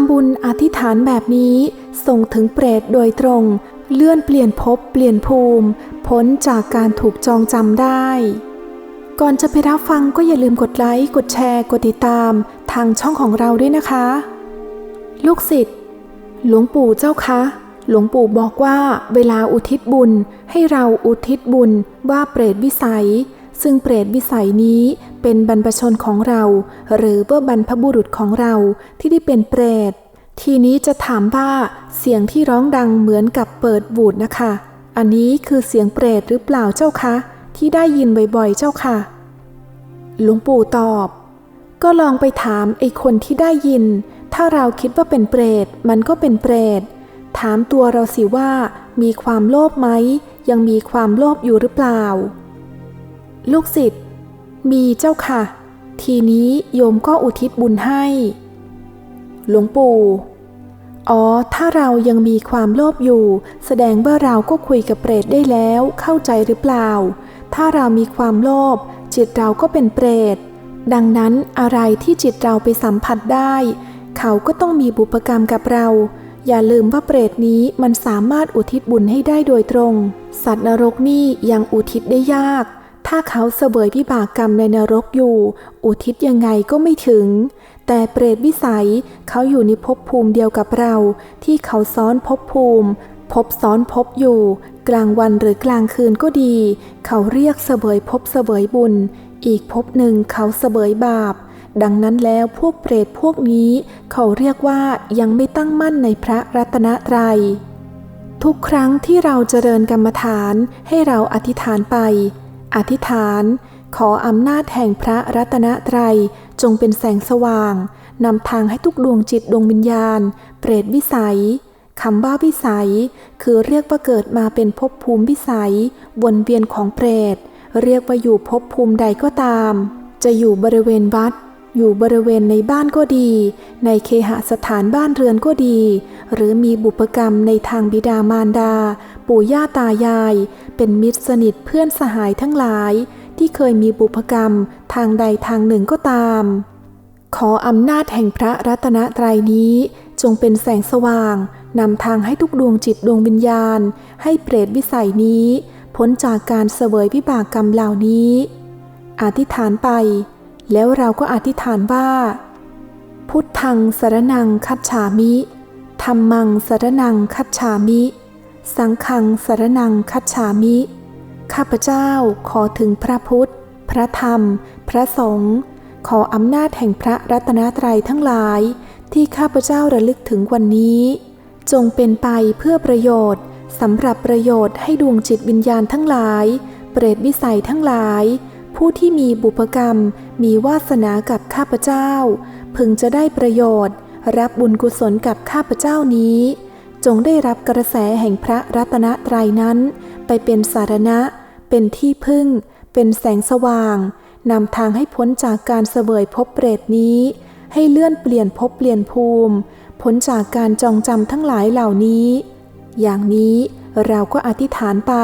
ำบุญอธิษฐานแบบนี้ส่งถึงเปรตโดยตรง เลื่อนเปลี่ยนภพเปลี่ยนภูมิ พ้นจากการถูกจองจำได้ ก่อนจะไปรับฟังก็อย่าลืมกดไลค์ กดแชร์ กดติดตาม ทางช่องของเราด้วยนะคะ ลูกศิษย์หลวงปู่เจ้าคะ หลวงปู่บอกว่าเวลาอุทิศบุญ ให้เราอุทิศบุญว่าเปรตวิสัย ซึ่งเปรตวิสัยนี้ เป็นบรรพชนของเรา หรือว่าบรรพบุรุษของเราที่ได้เป็นเปรต ทีนี้จะถามว่าเสียงที่ร้องดังเหมือนกับเปิดบูดนะคะ อันนี้คือเสียงเปรตหรือเปล่าเจ้าคะ ที่ได้ยินบ่อยๆเจ้าค่ะ หลวงปู่ตอบ ก็ลองไปถามไอ้คนที่ได้ยิน ถ้าเราคิดว่าเป็นเปรต มันก็เป็นเปรต ถามตัวเราสิว่า มีความโลภไหม ยังมีความโลภอยู่หรือเปล่า ลูกศิษย์ มีเจ้าค่ะ ทีนี้โยมก็อุทิศบุญให้ หลวงปู่ อ๋อ ถ้าเรายังมีความโลภอยู่ แสดงว่าเราก็คุยกับเปรตได้แล้ว เข้าใจหรือเปล่า ถ้าเรามีความโลภจิตเราก็เป็นเปรต ดังนั้นอะไรที่จิตเราไปสัมผัสได้ เขาก็ต้องมีบุพกรรมกับเรา อย่าลืมว่าเปรตนี้มันสามารถอุทิศบุญให้ได้โดยตรง สัตว์นรกนี่ยังอุทิศได้ยาก ถ้าเขาเสวยวิบากกรรมในนรกอยู่ อุทิศยังไงก็ไม่ถึง แต่เปรตวิสัยเขาอยู่ในภพภูมิเดียวกับเรา ที่เขาซ้อนภพภูมิพบซ้อนพบอยู่ กลางวันหรือกลางคืนก็ดี เขาเรียกเสวยพบเสวยบุญ อีกภพหนึ่งเขาเสวยบาป ดังนั้นแล้วพวกเปรตพวกนี้ เขาเรียกว่ายังไม่ตั้งมั่นในพระรัตนตรัย ทุกครั้งที่เราเจริญกรรมฐานให้เราอธิษฐานไป อธิษฐาน ขออำนาจแห่งพระรัตนตรัยจงเป็นแสงสว่าง นำทางให้ทุกดวงจิตดวงวิญญาณ เปรตวิสัยคำว่าวิสัย คือเรียกว่าเกิดมาเป็นภพภูมิวิสัย วนเวียนของเปรต เรียกว่าอยู่ภพภูมิใดก็ตาม จะอยู่บริเวณวัด อยู่บริเวณในบ้านก็ดี ในเคหสถานบ้านเรือนก็ดี หรือมีบุพกรรมในทางบิดามารดา ปู่ย่าตายาย เป็นมิตรสนิทเพื่อนสหายทั้งหลาย ที่เคยมีบุพกรรมทางใดทางหนึ่งก็ตาม ขออำนาจแห่งพระรัตนตรัยนี้ จงเป็นแสงสว่าง นำทางให้ทุกดวงจิตดวงวิญญาณ ให้เปรตวิสัยนี้ พ้นจากการเสวยวิบากกรรมเหล่านี้ อธิษฐานไป แล้วเราก็อธิษฐานว่า พุทธังสรนังคัจฉามิธรรมังสรนังคัจฉามิ สังฆังสรนังคัจฉามิ ข้าพเจ้าขอถึงพระพุทธ พระธรรม พระสงฆ์ขออำนาจแห่งพระรัตนตรัยทั้งหลาย ที่ข้าพเจ้าระลึกถึงวันนี้ จงเป็นไปเพื่อประโยชน์สำหรับประโยชน์ให้ดวงจิตวิญญาณทั้งหลาย เปรตวิสัยทั้งหลาย ผู้ที่มีบุพกรรมมีวาสนากับข้าพเจ้า พึงจะได้ประโยชน์ รับบุญกุศลกับข้าพเจ้านี้ จงได้รับกระแสแห่งพระรัตนตรัยนั้น ไปเป็นสารณะ เป็นที่พึ่ง เป็นแสงสว่างนำทางให้พ้นจากการเสวยภพเปรตนี้ ให้เลื่อนเปลี่ยนภพเปลี่ยนภูมิพ้นจากการจองจำทั้งหลายเหล่านี้ อย่างนี้เราก็อธิษฐานไป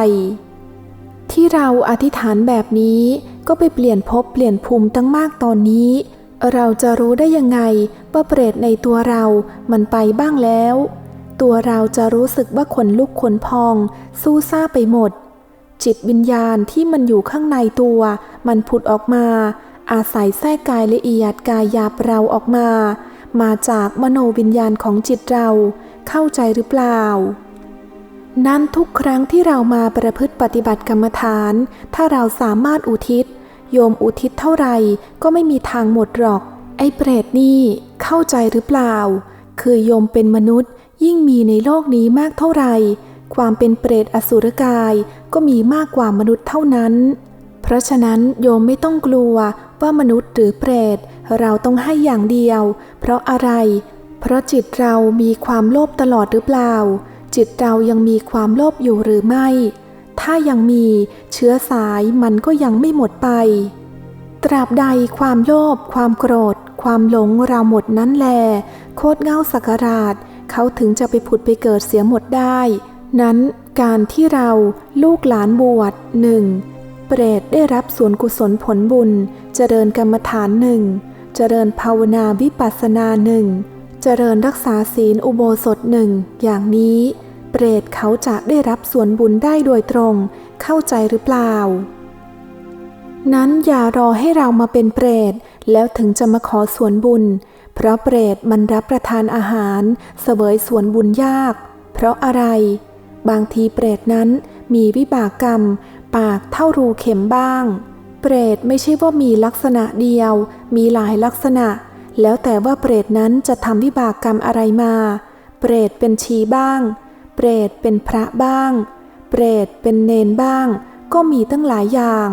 ที่เราอธิษฐานแบบนี้ก็ไปเปลี่ยนภพเปลี่ยนภูมิตั้งมากตอนนี้ เราจะรู้ได้ยังไงว่าเปรตในตัวเรามันไปบ้างแล้ว ตัวเราจะรู้สึกว่าขนลุกขนพอง สู้ซาไปหมด จิตวิญญาณที่มันอยู่ข้างในตัว มันผุดออกมา อาศัยแทรกกายละเอียดกายหยาบเราออกมา มาจากมโนวิญญาณของจิตเรา เข้าใจหรือเปล่า นั้นทุกครั้งที่เรามาประพฤติปฏิบัติกรรมฐาน ถ้าเราสามารถอุทิศ โยมอุทิศเท่าไหร่ก็ไม่มีทางหมดหรอก ไอ้เปรตนี่เข้าใจหรือเปล่า คือโยมเป็นมนุษย์ ยิ่งมีในโลกนี้มากเท่าไหร่ ความเป็นเปรตอสุรกายก็มีมากกว่ามนุษย์เท่านั้น เพราะฉะนั้นโยมไม่ต้องกลัวว่ามนุษย์หรือเปรต เราต้องให้อย่างเดียว เพราะอะไร เพราะจิตเรามีความโลภตลอดหรือเปล่า จิตเรายังมีความโลภอยู่หรือไม่ ถ้ายังมีเชื้อสายมันก็ยังไม่หมดไป ตราบใดความโลภความโกรธ ความหลงเราหมดนั้นแล โคตรเง่าสักราช เขาถึงจะไปผุดไปเกิดเสียหมดได้ นั้นการที่เราลูกหลานบวชหนึ่งเปรตได้รับส่วนกุศลผลบุญ เจริญกรรมฐานหนึ่ง เจริญภาวนาวิปัสสนาหนึ่ง จริญรักษาศีลอุโบสถหนึ่งอย่างนี้ เปรตเขาจะได้รับส่วนบุญได้โดยตรง เข้าใจหรือเปล่า นั้นอย่ารอให้เรามาเป็นเปรต แล้วถึงจะมาขอส่วนบุญ เพราะเปรตมันรับประทานอาหาร เสวยส่วนบุญยาก เพราะอะไร บางทีเปรตนั้นมีวิบากกรรม ปากเท่ารูเข็มบ้าง เปรตไม่ใช่ว่ามีลักษณะเดียว มีหลายลักษณะ แล้วแต่ว่าเปรตนั้นจะทำวิบากกรรมอะไรมา เปรตเป็นชีบ้าง เปรตเป็นพระบ้าง เปรตเป็นเนนบ้าง ก็มีตั้งหลายอย่าง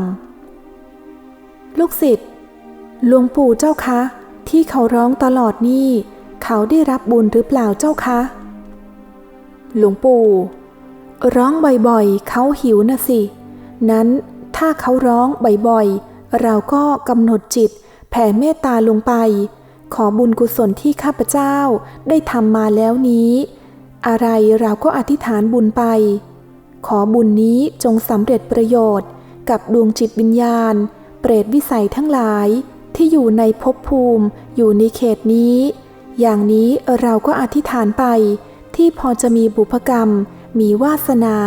ลูกศิษย์หลวงปู่เจ้าคะ ที่เขาร้องตลอดนี่เขาได้รับบุญหรือเปล่าเจ้าคะ หลวงปู่ ร้องบ่อยๆ เขาหิวนะสิ นั้นถ้าเขาร้องบ่อยๆ เราก็กำหนดจิตแผ่เมตตาลงไป ขอบุญกุศลที่ข้าพเจ้าได้ทำมาแล้วนี้ อะไรเราก็อธิษฐานบุญไป ขอบุญนี้จงสำเร็จประโยชน์ กับดวงจิตวิญญาณ เปรตวิสัยทั้งหลายที่อยู่ในภพภูมิอยู่ในเขตนี้ อย่างนี้เราก็อธิษฐานไป ที่พอจะมีบุพกรรม มีวาสนา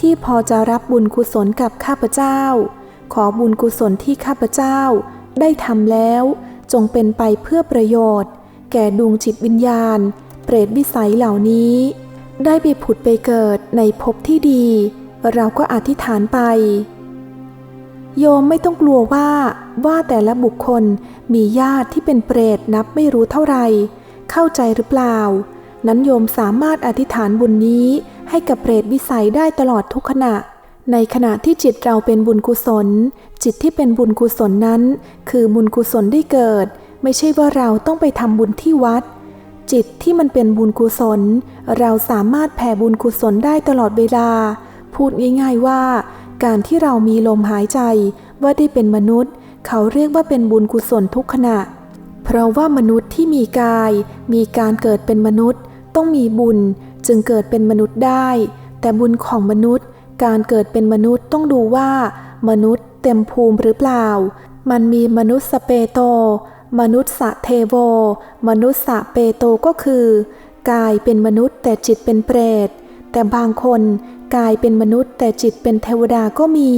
ที่พอจะรับบุญกุศลกับข้าพเจ้า ขอบุญกุศลที่ข้าพเจ้า ได้ทำแล้ว จงเป็นไปเพื่อประโยชน์ แก่ดวงจิตวิญญาณ เปรตวิสัยเหล่านี้ ได้ไปผุดไปเกิดในภพที่ดี เราก็อธิษฐานไป โยมไม่ต้องกลัวว่าว่าแต่ละบุคคลมีญาติที่เป็นเปรตนับไม่รู้เท่าไหร่เข้าใจหรือเปล่า นั้นโยมสามารถอธิษฐานบุญนี้ให้กับเปรตวิสัยได้ตลอดทุกขณะ ในขณะที่จิตเราเป็นบุญกุศล จิตที่เป็นบุญกุศลนั้น คือบุญกุศลได้เกิด ไม่ใช่ว่าเราต้องไปทำบุญที่วัด จิตที่มันเป็นบุญกุศล เราสามารถแผ่บุญกุศลได้ตลอดเวลา พูดง่ายๆว่า การที่เรามีลมหายใจว่าได้เป็นมนุษย์ เขาเรียกว่าเป็นบุญกุศลทุกขณะ เพราะว่ามนุษย์ที่มีกาย มีการเกิดเป็นมนุษย์ ต้องมีบุญจึงเกิดเป็นมนุษย์ได้ แต่บุญของมนุษย์ การเกิดเป็นมนุษย์ต้องดูว่ามนุษย์ เต็มภูมิหรือเปล่า มันมีมนุษย์สเปโต มนุษย์สะเทโว มนุษย์สะเปโตก็คือ กายเป็นมนุษย์แต่จิตเป็นเปรต แต่บางคนกายเป็นมนุษย์แต่จิตเป็นเทวดาก็มี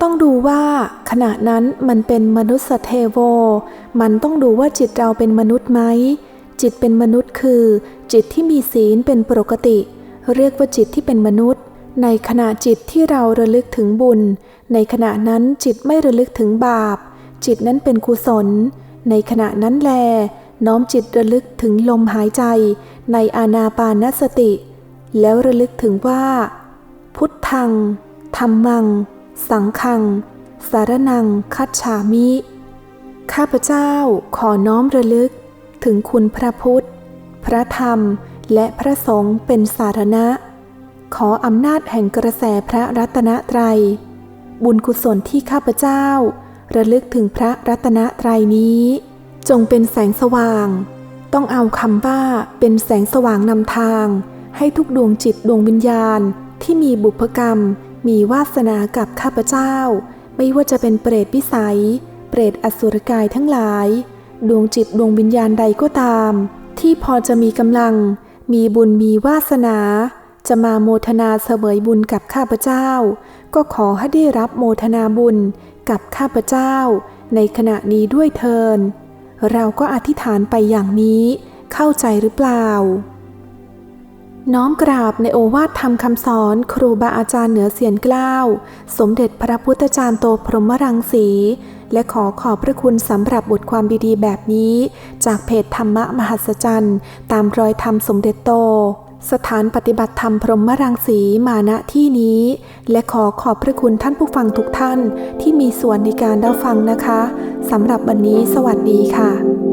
ต้องดูว่าขณะนั้นมันเป็นมนุษย์สเทโว มันต้องดูว่าจิตเราเป็นมนุษย์ไหม จิตเป็นมนุษย์คือ จิตที่มีศีลเป็นปกติ เรียกว่าจิตที่เป็นมนุษย์ในขณะจิตที่เราระลึกถึงบุญ ในขณะนั้นจิตไม่ระลึกถึงบาป จิตนั้นเป็นกุศล ในขณะนั้นแล น้อมจิตระลึกถึงลมหายใจ ในอานาปานสติ แล้วระลึกถึงว่า พุทธังธรรมัง สังฆัง สารนัง คัจฉามิ ข้าพเจ้าขอน้อมระลึก ถึงคุณพระพุทธ พระธรรมและพระสงฆ์เป็นสารณะ ขออำนาจแห่งกระแสพระรัตนตรัย บุญกุศลที่ข้าพเจ้า ระลึกถึงพระรัตนตรัยนี้ จงเป็นแสงสว่าง ต้องเอาคำว่าเป็นแสงสว่างนำทาง ให้ทุกดวงจิตดวงวิญญาณ ที่มีบุพกรรม มีวาสนากับข้าพเจ้า ไม่ว่าจะเป็นเปรตวิสัย เปรตอสุรกายทั้งหลาย ดวงจิตดวงวิญญาณใดก็ตาม ที่พอจะมีกำลัง มีบุญมีวาสนา จะมาโมทนาเสวยบุญกับข้าพเจ้า ก็ขอให้ได้รับโมทนาบุญกับข้าพเจ้า ในขณะนี้ด้วยเทิน เราก็อธิษฐานไปอย่างนี้เข้าใจหรือเปล่า น้อมกราบในโอวาทธรรมคำสอนครูบาอาจารย์เหนือเสียนกล้าว สมเด็จพระพุทธจารย์โตพรหมรังสี และขอขอบพระคุณสำหรับบทความดีๆ แบบนี้ จากเพจธรรมะมหัศจรรย์ ตามรอยธรรมสมเด็จโต สถานปฏิบัติธรรมพรหมรังสีมาณที่นี้ และขอขอบพระคุณท่านผู้ฟังทุกท่านที่มีส่วนในการรับฟังนะคะสำหรับวันนี้สวัสดีค่ะ